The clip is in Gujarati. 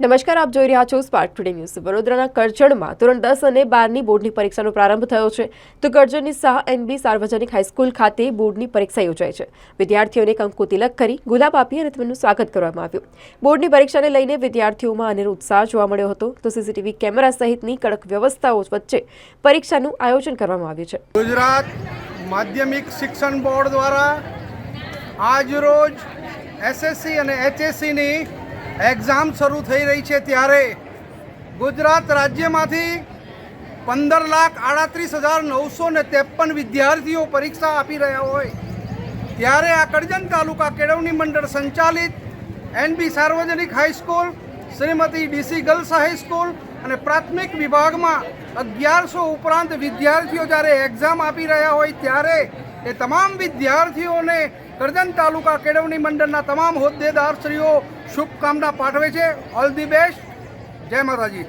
નમસ્કાર, આપ જોઈ રહ્યા છો સ્પાર્ક ટુડે ન્યૂઝ વડોદરાના કરજણમાં ધોરણ દસ અને બારની બોર્ડની પરીક્ષાનો પ્રારંભ થયો છે. તો કરજણની શાહ એનબી સાર્વજનિક હાઈસ્કૂલ ખાતે બોર્ડની પરીક્ષા યોજાઈ છે. વિદ્યાર્થીઓને કંકુ તિલક કરી ગુલાબ આપી અને તેમનું સ્વાગત કરવામાં આવ્યું. બોર્ડની પરીક્ષાને લઈને વિદ્યાર્થીઓમાં અનેરો ઉત્સાહ જોવા મળ્યો હતો. તો સીસીટીવી કેમેરા સહિતની કડક વ્યવસ્થાઓ વચ્ચે પરીક્ષાનું આયોજન કરવામાં આવ્યું છે. ગુજરાત માધ્યમિક શિક્ષણ બોર્ડ દ્વારા આજરોજ એસએસસી અને એચએસસીની એક્ઝામ શરૂ થઈ રહી છે ત્યારે ગુજરાત રાજ્યમાંથી પંદર લાખ આડત્રીસ હજાર નવસો ને ત્રેપન વિદ્યાર્થીઓ પરીક્ષા આપી રહ્યા હોય. ત્યારે આ કરજણ તાલુકા કેળવણી મંડળ સંચાલિત એનબી સાર્વજનિક high school Shrimati D C girls high school અને પ્રાથમિક વિભાગમાં અગિયારસો ઉપરાંત વિદ્યાર્થીઓ જ્યારે એક્ઝામ આપી રહ્યા હોય ત્યારે એ તમામ વિદ્યાર્થીઓને કરજણ તાલુકા કેળવણી મંડળના તમામ હોદ્દેદારશ્રીઓ શુભકામના પાઠવે છે. ઓલ ધી બેસ્ટ જય માતાજી.